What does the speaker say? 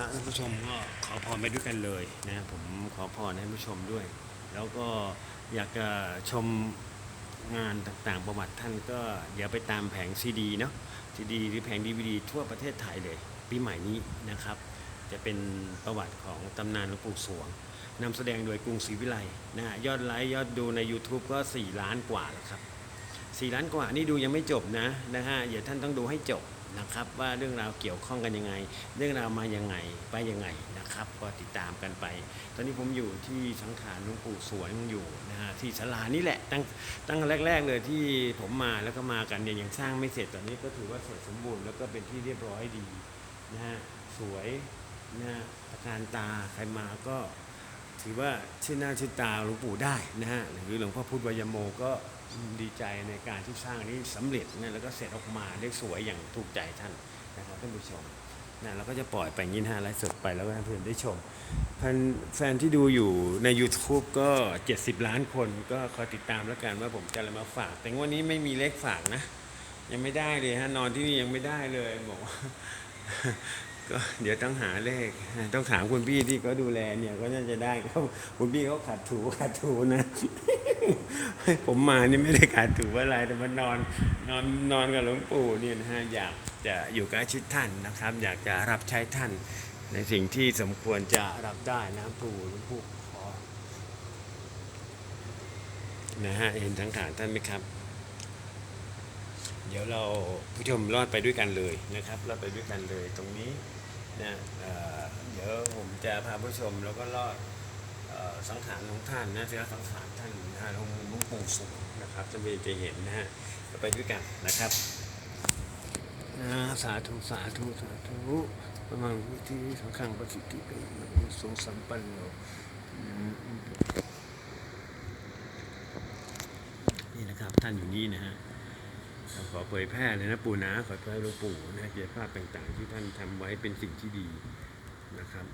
ฮะท่านผู้ชมก็ขอพรไปด้วยกันเลยนะผมขอพรให้ท่านผู้ชมด้วย แล้วก็อยากจะชมงานต่างๆประวัติท่านก็อย่าไปตามแผงซีดีเนาะซีดีหรือแผงดีวดีทั่วประเทศไทยเลย ปีใหม่นี้นะครับ จะเป็นประวัติของตำนานหลวงปู่สวงนำแสดงโดยกรุงศรีวิไลนะฮะยอดไลค์ยอดดูใน YouTube ก็ 4 ล้านกว่าแล้วครับ 4 ล้านกว่านี่ดูยังไม่จบนะนะฮะเดี๋ยวท่านต้องดูให้จบนะครับ ว่าเรื่องราวเกี่ยวข้องกันยังไง เรื่องราวมายังไงไปยังไงนะครับ ก็ติดตามกันไป ตอนนี้ผมอยู่ที่สังขารหลวงปู่สวนอยู่นะฮะที่ศาลานี่แหละตั้งตั้งแรก ๆ เลยที่ผมมาแล้วก็มากันเนี่ยยังสร้างไม่เสร็จตอนนี้ก็ถือว่าเสร็จสมบูรณ์แล้วก็เป็นที่เรียบร้อยดีนะฮะสวยนะฮะตะการตาใครมาก็ ถือว่าชื่อหน้าชื่อตาหลวงปู่ได้นะฮะหรือหลวงพ่อพุทธวายโมก็ดีใจในการที่สร้างนี้สำเร็จนะแล้วก็เสร็จออกมาได้สวยอย่างถูกใจท่านนะครับท่านผู้ชมนะเราก็จะปล่อยไปย่างนี้นะฮะไลฟ์สดไปแล้วก็ให้เพื่อนได้ชมแฟนที่ดูอยู่ใน YouTube ก็ 70 ล้านคนก็คอยติดตามแล้วกันว่าผมจะอะไรมาฝาก แต่วันนี้ไม่มีเลขฝากนะ ยังไม่ได้เลยฮะนอนที่นี่ยังไม่ได้เลยบอก ก็เดี๋ยวต้องหาเลข ต้องถามคุณพี่ที่เขาดูแลเนี่ยก็น่าจะได้เขาคุณพี่เขาขัดถูขัดถูนะ ผมมานี่ไม่ได้ขัดถูอะไรแต่มานอนนอนนอนกับหลวงปู่เนี่ยนะฮะอยากจะอยู่ใกล้ชิดท่านนะครับ อยากจะรับใช้ท่าน ในสิ่งที่สมควรจะรับได้นะปู่หลวงปู่ขอนะฮะเห็นสังขาท่านไหมครับเดี๋ยวเราผู้ชมรอดไปด้วยกันเลยนะครับรอดไปด้วยกันเลยตรงนี้ นะเอ่อเดี๋ยวผมจะพาผู้ชมแล้วก็รอดสังขารของท่านนะเสียสังขารท่านนะฮะหลวงหลวงปู่สูงนะครับ จะมีจะเห็นนะฮะไปด้วยกันนะครับนะสาธุสาธุสาธุประมังวิธีสังขังประสิทธิเป็นทรงสัมปันโนนี่นะครับท่านอยู่นี่นะฮะ ขอเผยแพร่เลยนะปู่นะขอเผยหลวงปู่นะเกียรติภาพต่างๆ ที่ท่านทำไว้เป็นสิ่งที่ดีนะครับ